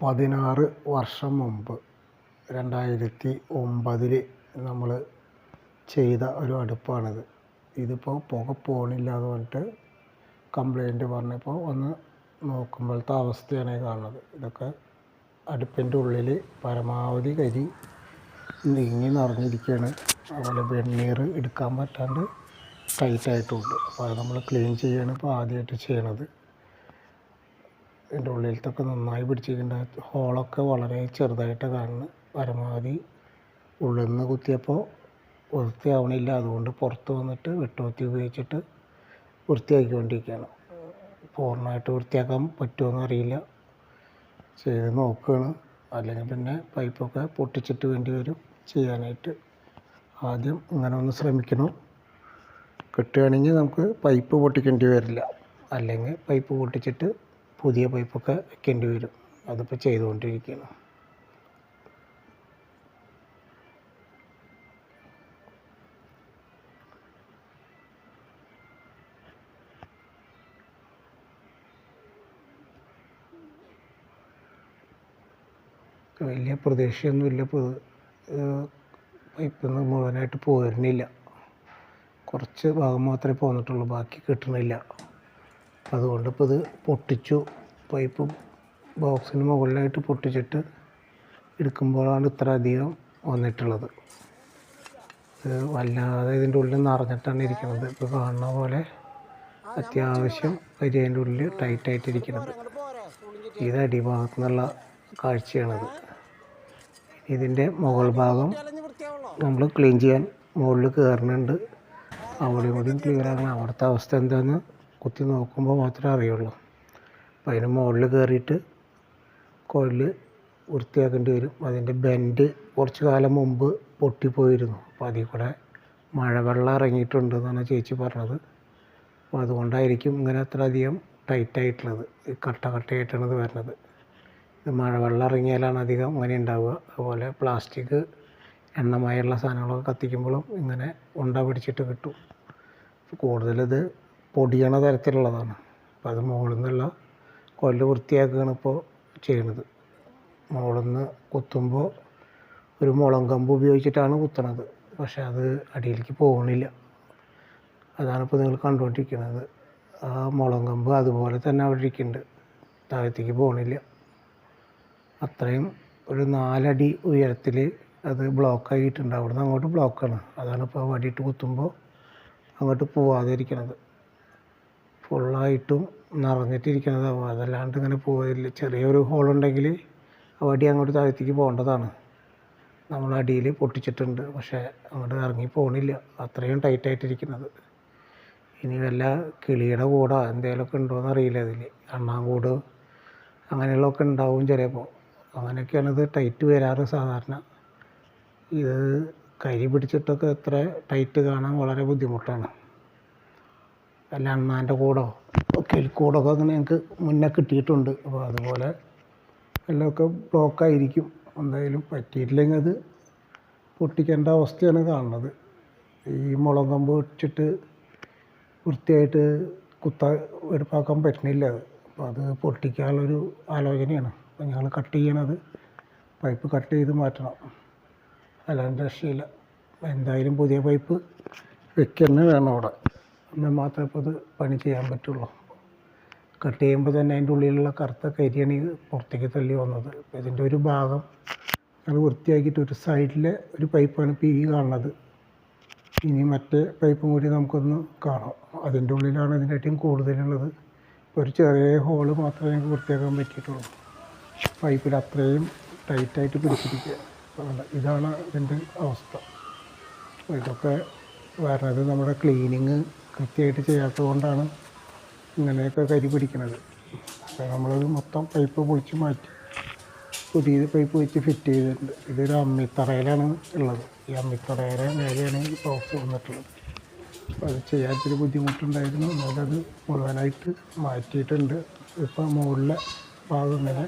പതിനാറ് വർഷം മുമ്പ് രണ്ടായിരത്തി ഒമ്പതിൽ നമ്മൾ ചെയ്ത ഒരു അടുപ്പാണിത്. ഇതിപ്പോൾ പുക പോണില്ല എന്ന് പറഞ്ഞിട്ട് കംപ്ലൈന്റ് പറഞ്ഞപ്പോൾ ഒന്ന് നോക്കുമ്പോഴത്തെ അവസ്ഥയാണ് കാണുന്നത്. ഇതൊക്കെ അടുപ്പിന്റെ ഉള്ളിൽ പരമാവധി കരി നീങ്ങി നിറഞ്ഞിരിക്കുകയാണ് അതുപോലെ വെണ്ണീർ എടുക്കാൻ പറ്റാണ്ട് ടൈറ്റായിട്ടുണ്ട് അപ്പോൾ അത് നമ്മൾ ക്ലീൻ ചെയ്യാണ് ഇപ്പോൾ ആദ്യമായിട്ട് ചെയ്യണത്. ഇതിന്റെ ഉള്ളിലത്തൊക്കെ നന്നായി പിടിച്ചിരിക്കുന്നുണ്ട് ഹോളൊക്കെ വളരെ ചെറുതായിട്ട് കാണുന്നത് പരമാവധി ഉള്ളിൽ നിന്ന് കുത്തിയപ്പോൾ വൃത്തിയാവണില്ല. അതുകൊണ്ട് പുറത്ത് വന്നിട്ട് വെട്ടുകുത്തി ഉപയോഗിച്ചിട്ട് വൃത്തിയാക്കിക്കൊണ്ടിരിക്കുകയാണ്. പൂർണമായിട്ട് വൃത്തിയാക്കാൻ പറ്റുമോ അറിയില്ല. ചെയ്ത് നോക്കുകയാണ്. അല്ലെങ്കിൽ പിന്നെ പൈപ്പൊക്കെ പൊട്ടിച്ചിട്ട് വേണ്ടി വരും. ചെയ്യാനായിട്ട് ആദ്യം ഇങ്ങനെ ഒന്ന് ശ്രമിക്കണം. കിട്ടുകയാണെങ്കിൽ നമുക്ക് പൈപ്പ് പൊട്ടിക്കേണ്ടി വരില്ല. അല്ലെങ്കിൽ പൈപ്പ് പൊട്ടിച്ചിട്ട് പുതിയ പൈപ്പൊക്കെ വെക്കേണ്ടി വരും. അതിപ്പോൾ ചെയ്തുകൊണ്ടിരിക്കുകയാണ് വലിയ പ്രതീക്ഷയൊന്നുമില്ല ഇപ്പോൾ പൈപ്പിൽ മുഴുവനായിട്ട് പോരുന്നില്ല. കുറച്ച് ഭാഗം മാത്രമേ പോന്നിട്ടുള്ളൂ. ബാക്കി കിട്ടണില്ല. അതുകൊണ്ട് ഇപ്പോൾ ഇത് പൊട്ടിച്ചു. പൈപ്പ് ബോക്സിന് മുകളിലായിട്ട് പൊട്ടിച്ചിട്ട് എടുക്കുമ്പോഴാണ് ഇത്ര അധികം വന്നിട്ടുള്ളത്. വല്ലാതെ ഇതിന്റെ ഉള്ളിൽ നിറഞ്ഞിട്ടാണ് ഇരിക്കുന്നത്. ഇപ്പോൾ കാണുന്ന പോലെ അത്യാവശ്യം അരിയതിന്റെ ഉള്ളിൽ ടൈറ്റായിട്ടിരിക്കുന്നത് ഇത് അടിഭാഗത്തു നിന്നുള്ള കാഴ്ചയാണത്. ഇതിന്റെ മുകൾ ഭാഗം നമ്മൾ ക്ലീൻ ചെയ്യാൻ മുകളിൽ കയറുന്നുണ്ട്. അവിടെ കൂടി ക്ലിയർ ആകണം. അവിടുത്തെ അവസ്ഥ എന്താണെന്ന് കുത്തി നോക്കുമ്പോൾ മാത്രമേ അറിയുള്ളൂ. അപ്പോൾ അതിന് മുകളിൽ കയറിയിട്ട് കോയിൽ വൃത്തിയാക്കേണ്ടി വരും. അതിന്റെ ബെൻഡ് കുറച്ച് കാലം മുമ്പ് പൊട്ടിപ്പോയിരുന്നു. അപ്പോൾ അതിൽ കൂടെ മഴവെള്ളം ഇറങ്ങിയിട്ടുണ്ട് എന്നാണ് ചേച്ചി പറഞ്ഞത്. അപ്പോൾ അതുകൊണ്ടായിരിക്കും ഇങ്ങനെ അത്ര അധികം ടൈറ്റായിട്ടുള്ളത്. കട്ട കട്ടയായിട്ടാണ് ഇത് വരുന്നത്. ഇത് മഴവെള്ളം ഇറങ്ങിയാലാണ് അധികം ഇങ്ങനെ ഉണ്ടാവുക. അതുപോലെ പ്ലാസ്റ്റിക് എണ്ണമയമുള്ള സാധനങ്ങളൊക്കെ കത്തിക്കുമ്പോഴും ഇങ്ങനെ ഉണ്ട പിടിച്ചിട്ട് കിട്ടും. കൂടുതലിത് പൊടിയണ തരത്തിലുള്ളതാണ്. അപ്പോൾ അത് മുകളിൽ നിന്നുള്ള കൊല്ല് വൃത്തിയാക്കുകയാണ് ഇപ്പോൾ ചെയ്യണത്. മുകളിൽ നിന്ന് കുത്തുമ്പോൾ ഒരു മുളം കമ്പ് ഉപയോഗിച്ചിട്ടാണ് കുത്തണത്. പക്ഷെ അത് അടിയിലേക്ക് പോകണില്ല. അതാണിപ്പോൾ നിങ്ങൾ കണ്ടുകൊണ്ടിരിക്കുന്നത്. ആ മുളം കമ്പ് അതുപോലെ തന്നെ അവിടെ ഇരിക്കുന്നുണ്ട്. താഴത്തേക്ക് പോകണില്ല. അത്രയും ഒരു നാലടി ഉയരത്തിൽ അത് ബ്ലോക്ക് ആയിട്ടുണ്ട്. അവിടുന്ന് അങ്ങോട്ട് ബ്ലോക്കാണ് അതാണ് ഇപ്പോൾ വടിയിട്ട് കുത്തുമ്പോൾ അങ്ങോട്ട് പോവാതെ ഇരിക്കണത് ഫുള്ളായിട്ടും നിറഞ്ഞിട്ടിരിക്കുന്നത്. അതല്ലാണ്ട് ഇങ്ങനെ പോയില്ല ചെറിയൊരു ഹോളുണ്ടെങ്കിൽ വടി അങ്ങോട്ട് താഴത്തേക്ക് പോകേണ്ടതാണ്. നമ്മൾ അടിയിൽ പൊട്ടിച്ചിട്ടുണ്ട്. പക്ഷേ അങ്ങോട്ട് ഇറങ്ങി പോകണില്ല അത്രയും ടൈറ്റായിട്ടിരിക്കുന്നത്. ഇനി വല്ല കിളിയുടെ കൂടോ എന്തെങ്കിലുമൊക്കെ ഉണ്ടോയെന്ന് അറിയില്ല ഇതിൽ അണ്ണാങ്കൂട് അങ്ങനെയുള്ളതൊക്കെ ഉണ്ടാവും ചിലപ്പോൾ അങ്ങനെയൊക്കെയാണ് ഇത് ടൈറ്റ് വരാറ് സാധാരണ. ഇത് കരി പിടിച്ചിട്ടൊക്കെ എത്ര ടൈറ്റ് കാണാൻ വളരെ ബുദ്ധിമുട്ടാണ്. വല്ല അണ്ണാന്റെ കൂടോ കിളിക്കൂടൊക്കെ അങ്ങനെ ഞങ്ങൾക്ക് മുന്നേ കിട്ടിയിട്ടുണ്ട്. അപ്പോൾ അതുപോലെ എല്ലാം ബ്ലോക്ക് ബ്ലോക്കായിരിക്കും. എന്തായാലും പറ്റിയിട്ടില്ലെങ്കിൽ അത് പൊട്ടിക്കേണ്ട അവസ്ഥയാണ് കാണുന്നത്. ഈ മുളം കമ്പ് വെച്ചിട്ട് വൃത്തിയായിട്ട് കുത്ത എടുപ്പാക്കാൻ പറ്റുന്നില്ല അത്. അപ്പോൾ അത് പൊട്ടിക്കാനുള്ളൊരു ആലോചനയാണ്. അപ്പോൾ ഞങ്ങൾ കട്ട് ചെയ്യണത് പൈപ്പ് കട്ട് ചെയ്ത് മാറ്റണം. അല്ലാണ്ട് രക്ഷയില്ല. എന്തായാലും പുതിയ പൈപ്പ് വെക്കുന്ന വേണം അവിടെ. എന്നാൽ മാത്രമേ ഇപ്പോൾ അത് പണി ചെയ്യാൻ പറ്റുള്ളൂ. കട്ട് ചെയ്യുമ്പോൾ തന്നെ അതിന്റെ ഉള്ളിലുള്ള കറുത്ത കരിയാണ് ഈ പുറത്തേക്ക് തള്ളി വന്നത്. അപ്പോൾ ഇതിന്റെ ഒരു ഭാഗം ഞങ്ങൾ വൃത്തിയാക്കിയിട്ട് ഒരു സൈഡിലെ ഒരു പൈപ്പാണ് ഇപ്പോൾ ഈ കാണുന്നത്. ഇനി മറ്റേ പൈപ്പും കൂടി നമുക്കൊന്ന് കാണാം. അതിന്റെ ഉള്ളിലാണ് ഇതിന്റെ ഏറ്റവും കൂടുതലുള്ളത്. ഇപ്പോൾ ഒരു ചെറിയ ഹോൾ മാത്രമേ ഞങ്ങൾക്ക് വൃത്തിയാക്കാൻ പറ്റിയിട്ടുള്ളൂ. പൈപ്പിൽ അത്രയും ടൈറ്റായിട്ട് പിടിച്ചിരിക്കുക. അപ്പോൾ ഇതാണ് ഇതിന്റെ അവസ്ഥ. ഇതൊക്കെ വരണത് നമ്മുടെ ക്ലീനിങ് കൃത്യമായിട്ട് ചെയ്യാത്തത് കൊണ്ടാണ് ഇങ്ങനെയൊക്കെ കരി പിടിക്കുന്നത് അപ്പോൾ നമ്മളത് മൊത്തം പൈപ്പ് പൊളിച്ച് മാറ്റി പുതിയ പൈപ്പ് വെച്ച് ഫിറ്റ് ചെയ്തിട്ടുണ്ട്. ഇതൊരു അമ്മിത്തറയിലാണ് ഉള്ളത്. ഈ അമ്മിത്തറയുടെ മേലെയാണ് ഈ ബോക്സ് വന്നിട്ടുള്ളത്. അപ്പോൾ അത് ചെയ്യാത്തൊരു ബുദ്ധിമുട്ടുണ്ടായിരുന്നു. എന്നാലത് മുഴുവനായിട്ട് മാറ്റിയിട്ടുണ്ട്. ഇപ്പോൾ മുകളിലെ ഭാഗം ഇങ്ങനെ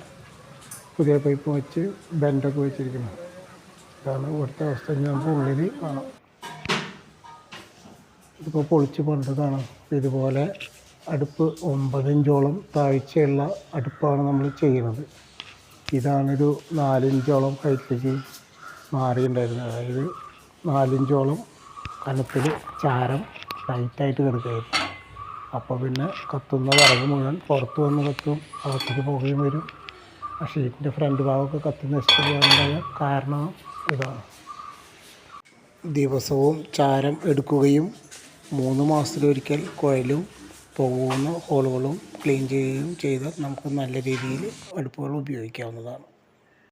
പുതിയ പൈപ്പ് വെച്ച് ബെൻഡൊക്കെ വെച്ചിരിക്കുന്നത്. ഇതാണ് ഇവിടുത്തെ അവസ്ഥ. ഞാൻ ഉള്ളിൽ കാണാം. ഇതിപ്പോൾ പൊളിച്ച് കൊണ്ടതാണ്. ഇതുപോലെ അടുപ്പ് ഒമ്പത് ഇഞ്ചോളം താഴ്ചയുള്ള അടുപ്പാണ് നമ്മൾ ചെയ്യുന്നത്. ഇതാണൊരു നാലിഞ്ചോളം ഹൈറ്റിലേക്ക് മാറിയിട്ടുണ്ടായിരുന്നത് അതായത് നാലിഞ്ചോളം കനത്തിൽ ചാരം ടൈറ്റായിട്ട് കിടക്കുകയായിരുന്നു. അപ്പോൾ പിന്നെ കത്തുന്ന വിറക് മുഴുവൻ പുറത്ത് വന്ന് കത്തും അകത്തേക്ക് പോവുകയും വരും. ആ ഷീറ്റിന്റെ ഫ്രണ്ട് ഭാഗമൊക്കെ കത്തി നശിപ്പിക്കാനുണ്ടായ കാരണം ഇതാണ്. ദിവസവും ചാരം എടുക്കുകയും മൂന്ന് മാസത്തിലൊരിക്കൽ കുഴലും പോകുന്ന ഹോളുകളും ക്ലീൻ ചെയ്യുകയും ചെയ്താൽ നമുക്ക് നല്ല രീതിയിൽ അടുപ്പുകൾ ഉപയോഗിക്കാവുന്നതാണ്.